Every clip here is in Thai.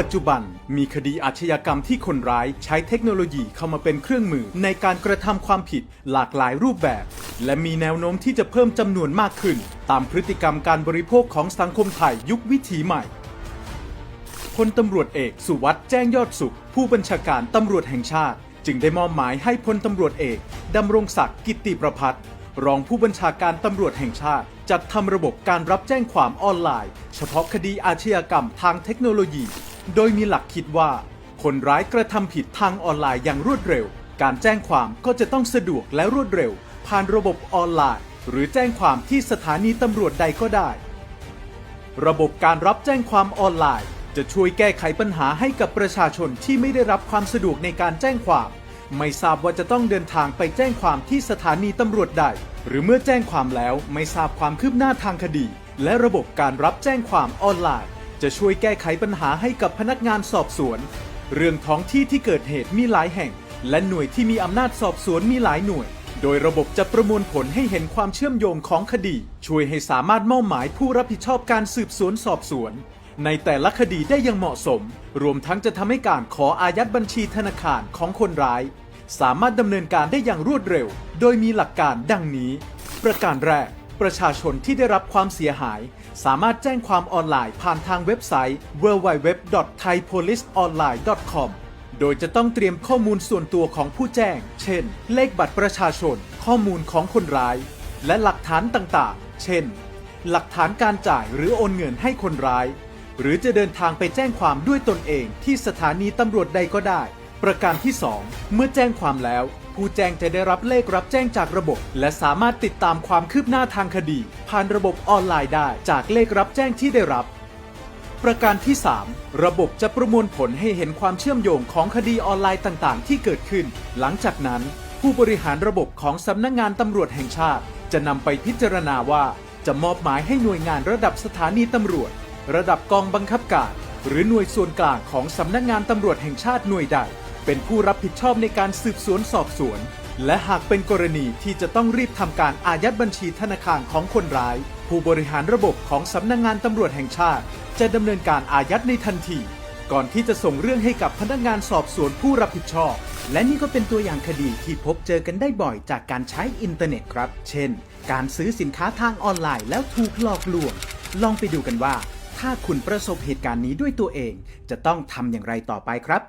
ปัจจุบันมีคดีอาชญากรรมที่คนร้ายใช้เทคโนโลยีเข้ามาเป็นเครื่องมือในการกระทำความผิดหลากหลายรูปแบบ และมีแนวโน้มที่จะเพิ่มจำนวนมากขึ้น ตามพฤติกรรมการบริโภคของสังคมไทยยุควิถีใหม่พลตำรวจเอกสุวัสด์แจ้งยอดสุข ผู้บัญชาการตำรวจแห่งชาติ จึงได้มอบหมายให้พลตำรวจเอกดำรงศักดิ์กิติประพัฒน์รองผู้บัญชาการตำรวจแห่งชาติ จัดทำระบบการรับแจ้งความออนไลน์ เฉพาะคดีอาชญากรรมทางเทคโนโลยี โดยมีหลักคิดว่า คนร้ายกระทำผิดทางออนไลน์อย่างรวดเร็ว การแจ้งความก็จะต้องสะดวกและรวดเร็ว ผ่านระบบออนไลน์ หรือแจ้งความที่สถานีตำรวจใดก็ได้ ระบบการรับแจ้งความออนไลน์ จะช่วยแก้ไขปัญหาให้กับประชาชนที่ไม่ได้รับความสะดวกในการแจ้งความ ไม่ทราบว่าจะต้องเดินทางไปแจ้งความที่สถานีตำรวจใด หรือเมื่อแจ้งความแล้วไม่ทราบความคืบหน้าทางคดี และระบบการรับแจ้งความออนไลน์ จะช่วยแก้ไขปัญหาให้กับพนักงานสอบสวน เรื่องท้องที่ที่เกิดเหตุมีหลายแห่ง และหน่วยที่มีอำนาจสอบสวนมีหลายหน่วย โดยระบบจะประมวลผลให้เห็นความเชื่อมโยงของคดี ช่วยให้สามารถมอบหมายผู้รับผิดชอบการสืบสวนสอบสวน ในแต่ละคดีได้อย่างเหมาะสม รวมทั้งจะทำให้การขออายัดบัญชีธนาคารของคนร้าย สามารถดำเนินการได้อย่างรวดเร็ว โดยมีหลักการดังนี้ ประการแรกประชาชนที่ได้รับความเสียหาย สามารถแจ้งความออนไลน์ผ่านทางเว็บไซต์ www.thaipoliceonline.com โดยจะต้องเตรียมข้อมูลส่วนตัวของผู้แจ้ง เช่น เลขบัตรประชาชน ข้อมูลของคนร้าย และหลักฐานต่างๆ เช่น หลักฐานการจ่ายหรือโอนเงินให้คนร้าย หรือจะเดินทางไปแจ้งความด้วยตนเองที่สถานีตำรวจใดก็ได้ ประการที่ 2 เมื่อแจ้งความแล้ว ผู้แจ้งจะได้รับเลขรับแจ้งจากระบบ และสามารถติดตามความคืบหน้าทางคดี ผ่านระบบออนไลน์ได้จากเลขรับแจ้งที่ได้รับ ประการที่ 3 ระบบจะประมวลผลให้เห็นความเชื่อมโยงของคดีออนไลน์ต่างๆ ที่เกิดขึ้น หลังจากนั้น ผู้บริหารระบบของสำนักงงานตำรวจแห่งชาติ จะนำไปพิจารณาว่าจะมอบหมายให้หน่วยงานระดับสถานีตำรวจ ระดับกองบังคับการ หรือหน่วยส่วนกลางของสำนักงงานตำรวจแห่งชาติหน่วยใด เป็นผู้รับผิดชอบในการสืบสวนสอบสวน และหากเป็นกรณีที่จะต้องรีบทำการอายัดบัญชีธนาคารของคนร้าย ผู้บริหารระบบของสำนักงงานตำรวจแห่งชาติ จะดำเนินการอายัดในทันที ก่อนที่จะส่งเรื่องให้กับพนักงานสอบสวนผู้รับผิดชอบ และนี่ก็เป็นตัวอย่างคดีที่พบเจอกันได้บ่อยจากการใช้อินเทอร์เน็ตครับ เช่น การซื้อสินค้าทางออนไลน์แล้วถูกหลอกลวง ลองไปดูกันว่า ถ้าคุณประสบเหตุการณ์นี้ด้วยตัวเอง จะต้องทำอย่างไรต่อไปครับ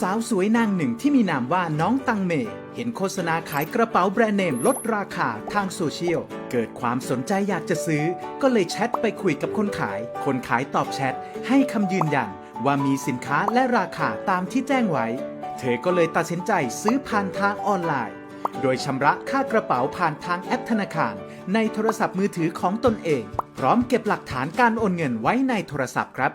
สาวสวยนางหนึ่งที่มีนามว่าน้องตังเม เห็นโฆษณาขายกระเป๋าแบรนด์เนมลดราคาทางโซเชียล เกิดความสนใจอยากจะซื้อ ก็เลยแชทไปคุยกับคนขาย คนขายตอบแชท ให้คำยืนยันว่ามีสินค้าและราคาตามที่แจ้งไว้ เธอก็เลยตัดสินใจซื้อผ่านทางออนไลน์ โดยชำระค่ากระเป๋าผ่านทางแอปธนาคาร ในโทรศัพท์มือถือของตนเอง พร้อมเก็บหลักฐานการโอนเงินไว้ในโทรศัพท์ครับ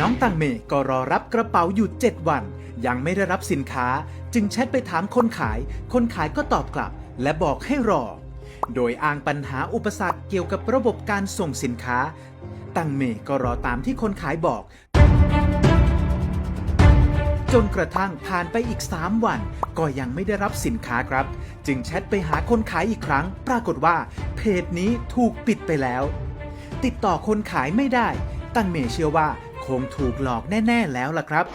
น้องตังเมก็รอรับกระเป๋าอยู่ 7 วัน ยังไม่ได้รับสินค้า จึงแชทไปถามคนขาย คนขายก็ตอบกลับ และบอกให้รอ โดยอ้างปัญหาอุปสรรคเกี่ยวกับระบบการส่งสินค้า ตังเมก็รอตามที่คนขายบอก จนกระทั่งผ่านไปอีก 3 วัน ก็ยังไม่ได้รับสินค้าครับ จึงแชทไปหาคนขายอีกครั้ง ปรากฏว่าเพจนี้ถูกปิดไปแล้ว ติดต่อคนขายไม่ได้ ตังเมเชื่อว่าคงถูกหลอกแน่ ๆ แล้วล่ะครับ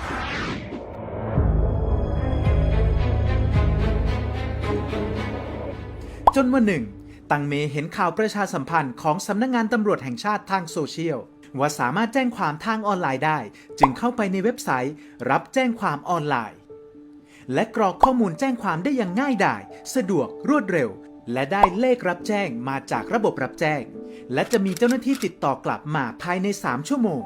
จนวันหนึ่งตังเมเห็นข่าวประชาสัมพันธ์ของสำนักงงานตำรวจแห่งชาติทางโซเชียล ว่าสามารถแจ้งความทางออนไลน์ได้ จึงเข้าไปในเว็บไซต์ รับแจ้งความออนไลน์ และกรอกข้อมูลแจ้งความได้อย่างง่ายดาย สะดวกรวดเร็ว และได้เลขรับแจ้งมาจากระบบรับแจ้ง และจะมีเจ้าหน้าที่ติดต่อกลับมาภายใน 3 ชั่วโมง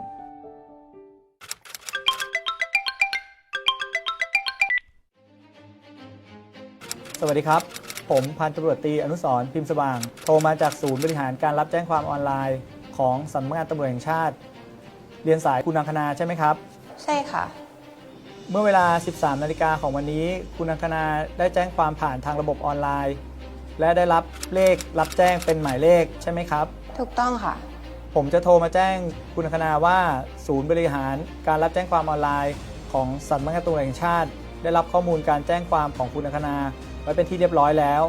สวัสดีครับ ผมพันตำรวจตีอนุสรพิมพ์สว่าง โทรมาจากศูนย์บริหารการรับแจ้งความออนไลน์ ของสำนักงานตำรวจแห่งชาติ เรียนสายคุณอังคณาใช่ไหมครับ ใช่ค่ะ เมื่อเวลา 13 นาฬิกาของวันนี้ คุณอังคณาได้แจ้งความผ่านทางระบบออนไลน์ และได้รับเลขรับแจ้งเป็นหมายเลขใช่ไหมครับ ถูกต้องค่ะ ผมจะโทรมาแจ้งคุณอังคณาว่าศูนย์บริหารการรับแจ้งความออนไลน์ ของสำนักงานตำรวจแห่งชาติ ได้รับข้อมูลการแจ้งความของคุณอังคณาไว้เป็นที่เรียบร้อยแล้ว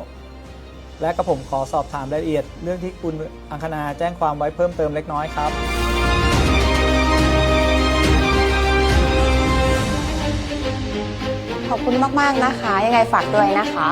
และกระผมขอสอบถามรายละเอียด เรื่องที่คุณอังคณาแจ้งความไว้เพิ่มเติมเล็กน้อยครับ ขอบคุณมาก ๆ นะคะ ยังไงฝากด้วยนะคะ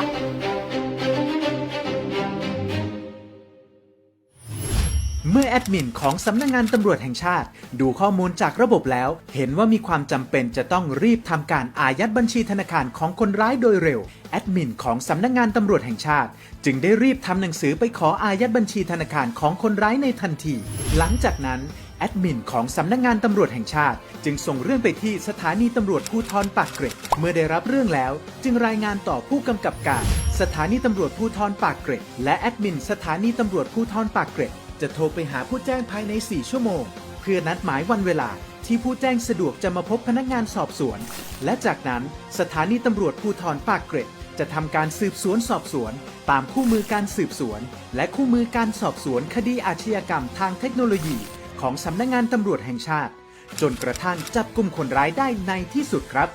เมื่อแอดมินของสำนักงงานตำรวจแห่งชาติ ดูข้อมูลจากระบบแล้ว เห็นว่ามีความจำเป็นจะต้องรีบทำการอายัดบัญชีธนาคารของคนร้ายโดยเร็ว แอดมินของสำนักงงานตำรวจแห่งชาติ จึงได้รีบทำหนังสือไปขออายัดบัญชีธนาคารของคนร้ายในทันที หลังจากนั้นแอดมินของสำนักงงานตำรวจแห่งชาติ จึงส่งเรื่องไปที่สถานีตำรวจภูธรปากเกร็ด เมื่อได้รับเรื่องแล้ว จึงรายงานต่อผู้กำกับการ สถานีตำรวจภูธรปากเกร็ด และแอดมินสถานีตำรวจภูธรปากเกร็ด จะโทรไปหาผู้แจ้งภายใน 4 ชั่วโมง เพื่อนัดหมายวันเวลาที่ผู้แจ้งสะดวกจะมาพบพนักงานสอบสวน และจากนั้นสถานีตำรวจภูธรปากเกร็ด จะทำการสืบสวนสอบสวน ตามคู่มือการสืบสวน และคู่มือการสอบสวนคดีอาชญากรรมทางเทคโนโลยี ของสำนักงานตำรวจแห่งชาติ จนกระทั่งจับกลุ่มคนร้ายได้ในที่สุดครับ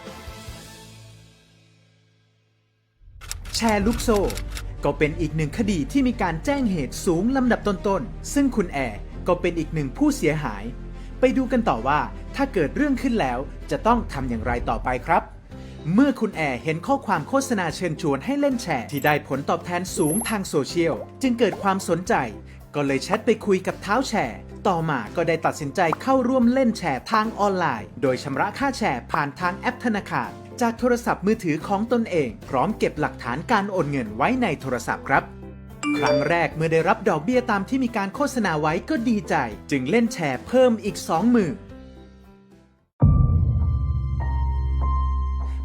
แชร์ลูกโซ่ ก็เป็นอีกหนึ่งคดีที่มีการแจ้งเหตุสูงลำดับต้นๆ ซึ่งคุณแอร์ก็เป็นอีกหนึ่งผู้เสียหาย ไปดูกันต่อว่าถ้าเกิดเรื่องขึ้นแล้วจะต้องทำอย่างไรต่อไปครับ เมื่อคุณแอร์เห็นข้อความโฆษณาเชิญชวนให้เล่นแชร์ที่ได้ผลตอบแทนสูงทางโซเชียล จึงเกิดความสนใจ ก็เลยแชทไปคุยกับเท้าแชร์ ต่อมาก็ได้ตัดสินใจเข้าร่วมเล่นแชร์ทางออนไลน์ โดยชำระค่าแชร์ผ่านทางแอปธนาคาร จากโทรศัพท์มือถือของตนเอง พร้อมเก็บหลักฐานการโอนเงินไว้ในโทรศัพท์ครับ ครั้งแรกเมื่อได้รับดอกเบี้ยตามที่มีการโฆษณาไว้ก็ดีใจ จึงเล่นแชร์เพิ่มอีก2มือ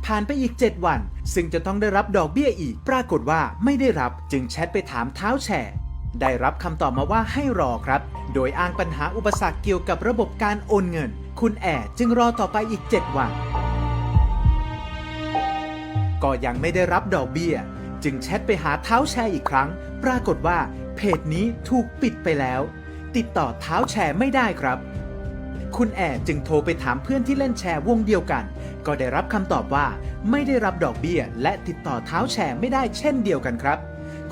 ผ่านไปอีก 7 วัน ซึ่งจะต้องได้รับดอกเบี้ยอีก ปรากฏว่าไม่ได้รับจึงแชทไปถามเท้าแชร์ ได้รับคำตอบมาว่าให้รอครับ โดยอ้างปัญหาอุปสรรคเกี่ยวกับระบบการโอนเงิน คุณแอร์จึงรอต่อไปอีก 7 วัน ก็ยังไม่ได้รับดอกเบี้ย จึงแชทไปหาเท้าแชร์อีกครั้ง ปรากฏว่าเพจนี้ถูกปิดไปแล้ว ติดต่อเท้าแชร์ไม่ได้ครับ คุณแอร์จึงโทรไปถามเพื่อนที่เล่นแชร์วงเดียวกัน ก็ได้รับคำตอบว่าไม่ได้รับดอกเบี้ย และติดต่อเท้าแชร์ไม่ได้เช่นเดียวกันครับ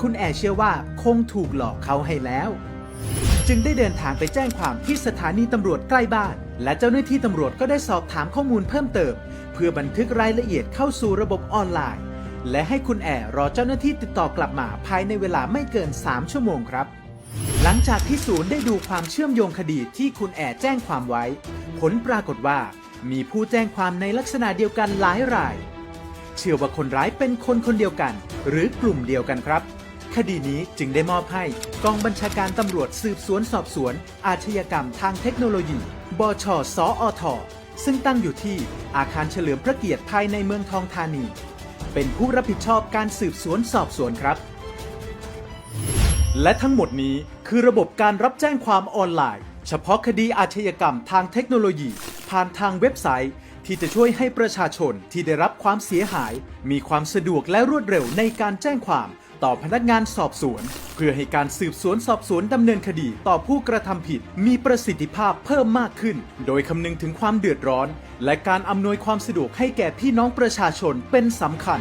คุณแอร์เชื่อว่าคงถูกหลอกเขาให้แล้วจึงได้เดินทางไปแจ้งความที่สถานีตำรวจใกล้บ้าน และเจ้าหน้าที่ตำรวจก็ได้สอบถามข้อมูลเพิ่มเติม เพื่อบันทึกรายละเอียดเข้าสู่ระบบออนไลน์ และให้คุณแอร์รอเจ้าหน้าที่ติดต่อกลับมาภายในเวลาไม่เกิน 3 ชั่วโมงครับ หลังจากที่ศูนย์ได้ดูความเชื่อมโยงคดีที่คุณแอร์แจ้งความไว้ ผลปรากฏว่า มีผู้แจ้งความในลักษณะเดียวกันหลายราย เชื่อว่าคนร้ายเป็นคนคนเดียวกัน หรือกลุ่มเดียวกันครับคดีนี้จึงได้มอบให้กองบัญชาการตำรวจสืบสวนสอบสวน อาชญากรรมทางเทคโนโลยี บช สออท ซึ่งตั้งอยู่ที่อาคารเฉลิมพระเกียรติภายในเมืองทองธานี เป็นผู้รับผิดชอบการสืบสวนสอบสวนครับ และทั้งหมดนี้คือระบบการรับแจ้งความออนไลน์ เฉพาะคดีอาชญากรรมทางเทคโนโลยี ผ่านทางเว็บไซต์ ที่จะช่วยให้ประชาชนที่ได้รับความเสียหาย มีความสะดวกและรวดเร็วในการแจ้งความ ต่อพนักงานสอบสวน เพื่อให้การสืบสวนสอบสวนดำเนินคดีต่อผู้กระทำผิด มีประสิทธิภาพเพิ่มมากขึ้น โดยคำนึงถึงความเดือดร้อน และการอำนวยความสะดวกให้แก่พี่น้องประชาชนเป็นสำคัญ